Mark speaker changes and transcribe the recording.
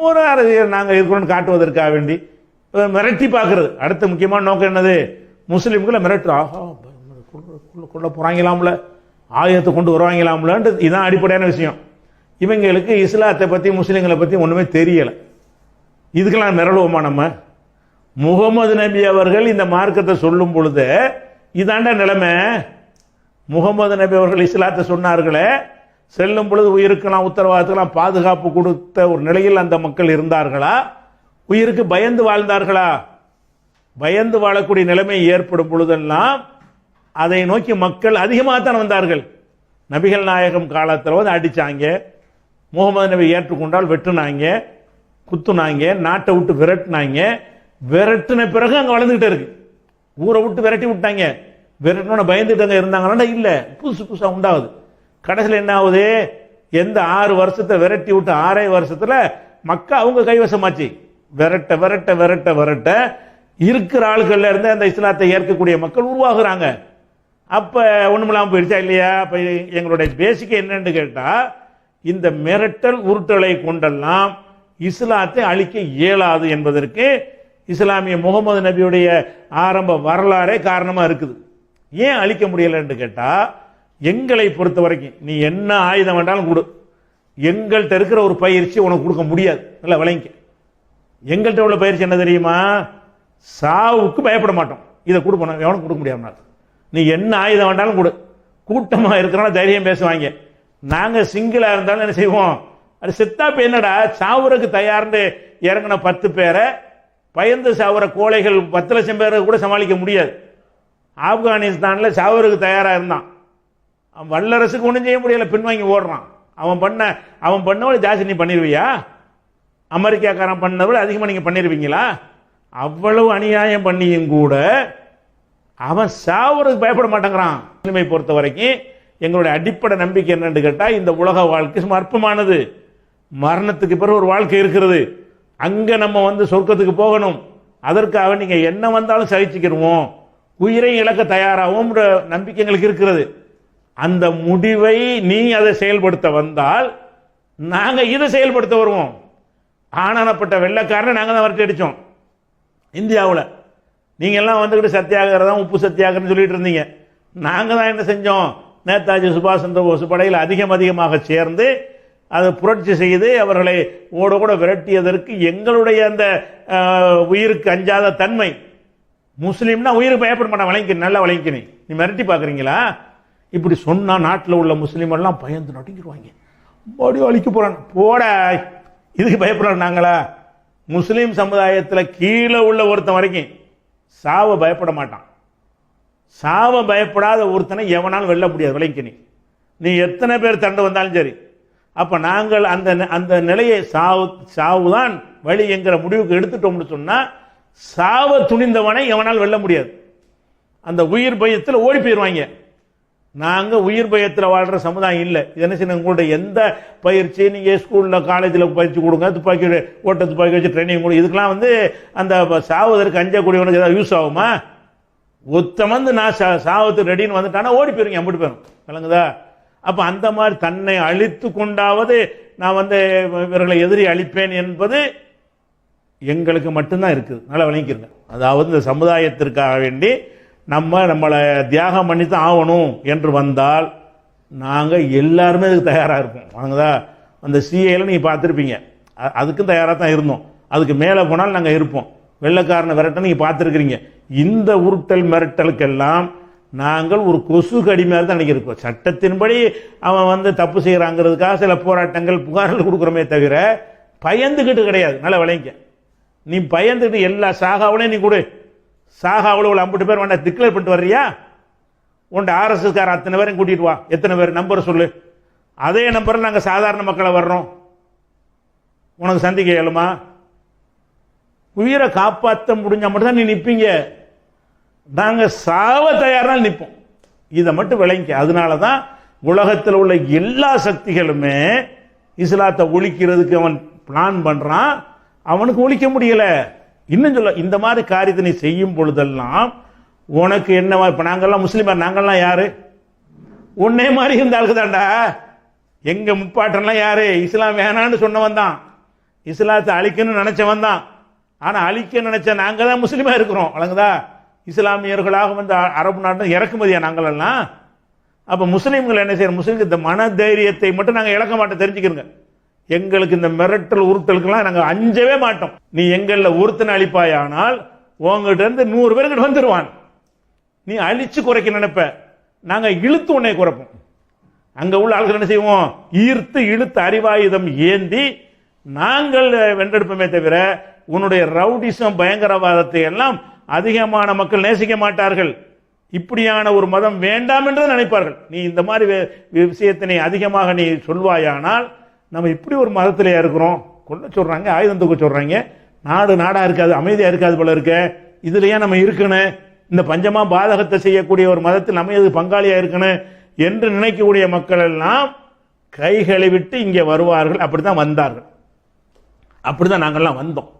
Speaker 1: ஒரு அரசியல் நாங்கள் இருக்கிறோம்னு காட்டுவதற்காக வேண்டி மிரட்டி பார்க்கறது. அடுத்த முக்கியமான நோக்கம் என்னது? முஸ்லீம்களை மிரட்டு ஆஹா கொள்ள- போகிறாங்களாம்ல ஆயுதத்தை கொண்டு வருவாங்களாம்லன்ட்டு இதுதான் அடிப்படையான விஷயம். இவங்களுக்கு இஸ்லாத்தை பற்றி முஸ்லீம்களை பற்றி ஒன்றுமே தெரியலை. இதுக்கெல்லாம் மிரளுவோமா நம்ம? முகமது நபி அவர்கள் இந்த மார்க்கத்தை சொல்லும் பொழுது இதாண்ட நிலைமை. முகமது நபி அவர்கள் இஸ்லாத்தை சொன்னார்களே செல்லும் பொழுது உயிருக்கெல்லாம் உத்தரவாதத்துக்கெல்லாம் பாதுகாப்பு கொடுத்த ஒரு நிலையில் அந்த மக்கள் இருந்தார்களா? உயிருக்கு பயந்து வாழ்ந்தார்களா? பயந்து வாழக்கூடிய நிலைமை ஏற்படும் பொழுதெல்லாம் அதை நோக்கி மக்கள் அதிகமாகத்தான் வந்தார்கள். நபிகள் நாயகம் காலத்தில் வந்து அடித்தாங்க முகமது நபி ஏற்றுக்கொண்டால் வெட்டுனாங்க குத்துனாங்க நாட்டை விட்டு விரட்டினாங்க. விரட்டின பிறகு அங்கே வளர்ந்துகிட்டே இருக்கு. ஊரை விட்டு விரட்டி விட்டாங்க. விரட்டினோட பயந்துட்டு அங்கே இருந்தாங்கன்னா இல்லை. புதுசு புதுசாக உண்டாகுது. கடைசியில் என்ன ஆகுது? எந்த ஆறு வருஷத்தை விரட்டி விட்டு ஆறே வருஷத்தில் மக்கள் அவங்க கைவசமாச்சு. விரட்ட விரட்ட விரட்ட விரட்ட இருக்கிற ஆளுகள்ல இருந்து அந்த இஸ்லாத்தை ஏற்கக்கூடிய மக்கள் உருவாகுறாங்க. அப்ப ஒண்ணுமில்லாம போயிடுச்சா இல்லையா? இப்போ எங்களுடைய பேசிக் என்னன்னு கேட்டா இந்த மிரட்டல் உருட்டலை கொண்டெல்லாம் இஸ்லாத்தை அழிக்க இயலாது என்பதற்கு இஸ்லாமிய முகமது நபியுடைய ஆரம்ப வரலாறே காரணமா இருக்குது. ஏன் அழிக்க முடியலன்னு கேட்டா எங்களை பொறுத்த வரைக்கும் நீ என்ன ஆயுதம் வேண்டாலும் கொடு. எங்கள்கிட்ட இருக்கிற ஒரு பயிற்சி உனக்கு கொடுக்க முடியாது. நல்லா விளங்கிக்க. எங்கள்கிட்ட உள்ள பயிற்சி என்ன தெரியுமா? சாவுக்கு பயப்பட மாட்டோம். இதை கொடுப்போம் எவனுக்கு கொடுக்க முடியாது நீ என்ன ஆயுதம் வேண்டாலும் கொடு. கூட்டமாக இருக்கிறனால தைரியம் பேசுவாங்க. நாங்கள் சிங்கிளாக இருந்தாலும் என்ன செய்வோம்? அது சித்தாப்ப என்னடா? சாவுறதுக்கு தயார்னு இறங்கின பத்து பேரை பயந்து சாவுற கோழைகள் பத்து லட்சம் பேரை கூட சமாளிக்க முடியாது. ஆப்கானிஸ்தானில் சாவுறதுக்கு தயாராக இருந்தான். அவன் வல்லரசுக்கு ஒன்றும் செய்ய முடியல பின்வாங்கி ஓடுறான். அவன் பண்ண அவன் பண்ணவளை ஜாஸ்தி. நீ பண்ணிடுவியா அமெரிக்காக்காரன் பண்ணவளை அதிகமாக நீங்கள் பண்ணிருவீங்களா? அவ்வளவு அநியாயம் பண்ணியும் கூட அவன் சாவுறதுக்கு பயப்பட மாட்டேங்கிறான். முஸ்லிமை பொறுத்த வரைக்கும் எங்களுடைய அடிப்படை நம்பிக்கை என்னன்னு கேட்டால் இந்த உலக வாழ்க்கை சும்மா அற்பமானது. மரணத்துக்கு பிறகு ஒரு வாழ்க்கை இருக்கிறது. அங்கே நம்ம வந்து சொர்க்கத்துக்கு போகணும். அதற்காக நீங்கள் என்ன வந்தாலும் சகிச்சுக்கிடுவோம் உயிரை இழக்க தயாராகும் நம்பிக்கை எங்களுக்கு இருக்கிறது. அந்த முடிவை நீ அதை செயல்படுத்த வந்தால் நாங்கள் இதை செயல்படுத்த வருவோம். ஆனானப்பட்ட வெள்ளக்காரனை நாங்கள் தான் வரட்டி அடித்தோம் இந்தியாவில். நீங்கள் எல்லாம் வந்துக்கிட்டு சத்தியாகிரதம் உப்பு சத்தியாகிறன்னு சொல்லிட்டு இருந்தீங்க. நாங்கள் தான் என்ன செஞ்சோம்? நேதாஜி சுபாஷ் சந்திர போஸ் படையில் அதிகம் அதிகமாக சேர்ந்து அதை புரட்சி செய்து அவர்களை ஓட கூட விரட்டியதற்கு எங்களுடைய அந்த உயிருக்கு அஞ்சாத தன்மை. முஸ்லீம்னா உயிருக்கு பயப்பட மாட்டான் வழங்கி நல்லா வழங்கிக்கணும் நீ மிரட்டி பார்க்குறீங்களா? இப்படி சொன்னால் நாட்டில் உள்ள முஸ்லீமெல்லாம் பயந்து நடுங்கிடுவாங்க. மறுபடியும் அழிக்க போகிறான் போட. இதுக்கு பயப்படுறோம் நாங்களா? முஸ்லீம் சமுதாயத்தில் கீழே உள்ள ஒருத்தன் வரைக்கும் சாவ பயப்பட மாட்டான். சாவ பயப்படாத ஒருத்தனை எவனாலும் வெல்ல முடியாது விளைக்கணி நீ. எத்தனை பேர் தண்டு வந்தாலும் சரி. அப்போ நாங்கள் அந்த அந்த நிலையை சாவு சாவு தான் வழி என்கிற முடிவுக்கு எடுத்துட்டோம்னு சொன்னால் சாவ துணிந்தவனை எவனால் வெல்ல முடியாது. அந்த உயிர் பயத்தில் ஓடி போயிடுவாங்க நாங்கள் உயிர் பயத்தில் வாழ்கிற சமுதாயம் இல்லை. என்ன செய்யணும்? உங்களுடைய எந்த பயிற்சி நீங்கள் ஸ்கூலில் காலேஜில் பயிற்சி கொடுங்க துப்பாக்கி ஓட்ட துப்பாக்கி வச்சு ட்ரைனிங் கொடுங்க. இதுக்கெல்லாம் வந்து அந்த சாவதற்கு அஞ்சக்கூடியவனுக்கு ஏதாவது யூஸ் ஆகுமா? ஒருத்தன் வந்து நான் சா- சாவத்துக்கு ரெடின்னு வந்துட்டானா ஓடி போயிருங்க அம்பிட்டு போயிடும் விளங்குதா? அப்போ அந்த மாதிரி தன்னை அழித்து கொண்டாவது நான் வந்து இவர்களை எதிரி அழிப்பேன் என்பது எங்களுக்கு மட்டும்தான் இருக்குது. நல்லா விளங்கிக்கிறங்க அதாவது இந்த சமுதாயத்திற்காக வேண்டி நம்ம நம்மளை தியாகம் பண்ணி தான் ஆகணும் என்று வந்தால் நாங்கள் எல்லாருமே அதுக்கு தயாராக இருப்போம். வாங்குதா? அந்த சிஏல நீங்கள் பார்த்துருப்பீங்க. அதுக்கும் தயாராக தான் இருந்தோம். அதுக்கு மேலே போனால் நாங்கள் இருப்போம். வெள்ளைக்காரனை விரட்ட நீங்கள் பார்த்துருக்கிறீங்க. இந்த உருட்டல் மிரட்டலுக்கெல்லாம் நாங்கள் ஒரு கொசு கடிமையாக தான் அன்றைக்கி இருக்கோம் சட்டத்தின்படி அவன் வந்து தப்பு செய்கிறாங்கிறதுக்காக சில போராட்டங்கள் புகார்கள் கொடுக்குறோமே தவிர பயந்துக்கிட்டு கிடையாது. நல்லா விளைங்க நீ பயந்துக்கிட்டு எல்லா சாகாவளையும் நீ கொடு. சாக அவ்வளோ ஐம்பது பேர் வேண்டாம் டிக்ளேர் பண்ணிட்டு வர்றியா? உன்ட ஆர்எஸ்எஸ்கார அத்தனை பேரையும் கூட்டிட்டு வா. எத்தனை பேர்? நம்பர் சொல்லு. அதே நம்பரில் நாங்கள் சாதாரண மக்களை வர்றோம். உனக்கு சந்திக்க இயலுமா? உயிரை காப்பாற்ற முடிஞ்சால் மட்டும்தான் நீ நிற்பீங்க நாங்கள் சாவ தயாராக நிற்போம் இதை மட்டும் விளங்கி அதனால தான் உலகத்தில் உள்ள எல்லா சக்திகளுமே இஸ்லாத்தை ஒழிக்கிறதுக்கு அவன் பிளான் பண்ணுறான் அவனுக்கு ஒழிக்க முடியலை. இன்னும் சொல்ல இந்த மாதிரி காரியத்தை நீ செய்யும் பொழுதெல்லாம் உனக்கு என்னவா இப்போ நாங்கள்லாம் முஸ்லீமா நாங்கள்லாம் யாரு? உன்னே மாதிரி இருந்த ஆளுக்கு தான்டா. எங்க முப்பாட்டன்லாம் யாரு? இஸ்லாம் வேணான்னு சொன்னவன் தான். இஸ்லாத்தை அழிக்கணும்னு நினைச்சவன் தான். ஆனால் அழிக்க நினைச்ச நாங்கள் தான் முஸ்லீமாக இருக்கிறோம். வழங்குதா இஸ்லாமியர்களாக வந்து அரபு நாட்டு இறக்குமதியா நாங்களெல்லாம் அப்போ முஸ்லீம்கள் என்ன செய்யறோம் முஸ்லீம்கள் இந்த மன தைரியத்தை மட்டும் நாங்கள் இழக்க மாட்டோம். தெரிஞ்சுக்கிறோங்க எங்களுக்கு இந்த மிரட்டல் உருட்டலுக்கெல்லாம் நாங்கள் அஞ்சவே மாட்டோம். நீ எங்கள்ல ஒருத்தனை அழிப்பாயானால் உங்ககிட்ட இருந்து நூறு பேர்கிட்ட வந்துருவான். நீ அழிச்சு குறைக்க நினைப்ப. நாங்க இழுத்து உன்னை குறைப்போம். அங்க உள்ள ஆட்கள் என்ன செய்வோம்? ஈர்த்து இழுத்து அறிவாயுதம் ஏந்தி நாங்கள் வென்றெடுப்போமே தவிர உன்னுடைய ரவுடிசம் பயங்கரவாதத்தை எல்லாம் அதிகமான மக்கள் நேசிக்க மாட்டார்கள். இப்படியான ஒரு மதம் வேண்டாம் என்று நினைப்பார்கள். நீ இந்த மாதிரி விஷயத்தினை விஷயத்தை நீ அதிகமாக நீ சொல்வாயானால் நம்ம இப்படி ஒரு மதத்திலே இருக்கிறோம். கொண்டு சொல்கிறாங்க ஆயுதம் தூக்க சொல்கிறாங்க நாடு நாடாக இருக்காது அமைதியாக இருக்காது போல இருக்க. இதுலையே நம்ம இருக்கணும்? இந்த பஞ்சமாக பாதகத்தை செய்யக்கூடிய ஒரு மதத்தில் நம்ம எது பங்காளியாக இருக்கணும்? என்று நினைக்கக்கூடிய மக்கள் எல்லாம் கைகளை விட்டு இங்கே வருவார்கள். அப்படித்தான் வந்தார்கள். அப்படிதான் நாங்கெல்லாம் வந்தோம்.